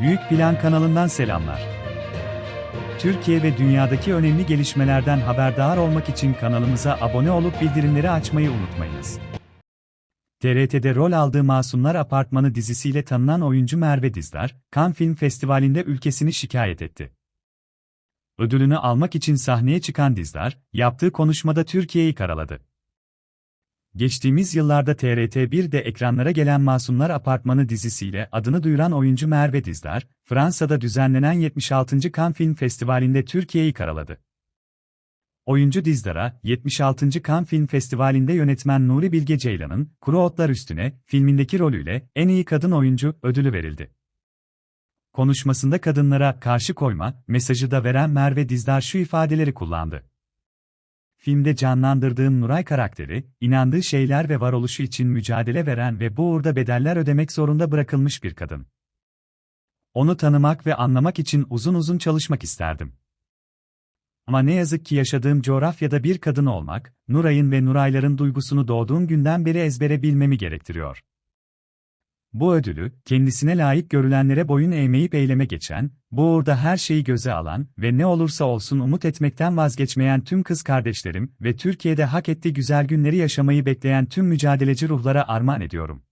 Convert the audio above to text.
Büyük Plan kanalından selamlar. Türkiye ve dünyadaki önemli gelişmelerden haberdar olmak için kanalımıza abone olup bildirimleri açmayı unutmayınız. TRT'de rol aldığı Masumlar Apartmanı dizisiyle tanınan oyuncu Merve Dizdar, Cannes Film Festivali'nde ülkesini şikayet etti. Ödülünü almak için sahneye çıkan Dizdar, yaptığı konuşmada Türkiye'yi karaladı. Geçtiğimiz yıllarda TRT1'de ekranlara gelen Masumlar Apartmanı dizisiyle adını duyuran oyuncu Merve Dizdar, Fransa'da düzenlenen 76. Cannes Film Festivali'nde Türkiye'yi karaladı. Oyuncu Dizdar'a, 76. Cannes Film Festivali'nde yönetmen Nuri Bilge Ceylan'ın Kuru Otlar Üstüne filmindeki rolüyle en iyi kadın oyuncu ödülü verildi. Konuşmasında kadınlara karşı koyma mesajı da veren Merve Dizdar şu ifadeleri kullandı. Filmde canlandırdığım Nuray karakteri, inandığı şeyler ve varoluşu için mücadele veren ve bu uğurda bedeller ödemek zorunda bırakılmış bir kadın. Onu tanımak ve anlamak için uzun uzun çalışmak isterdim. Ama ne yazık ki yaşadığım coğrafyada bir kadın olmak, Nuray'ın ve Nurayların duygusunu doğduğum günden beri ezbere bilmemi gerektiriyor. Bu ödülü, kendisine layık görülenlere boyun eğmeyip eyleme geçen, bu uğurda her şeyi göze alan ve ne olursa olsun umut etmekten vazgeçmeyen tüm kız kardeşlerim ve Türkiye'de hak ettiği güzel günleri yaşamayı bekleyen tüm mücadeleci ruhlara armağan ediyorum.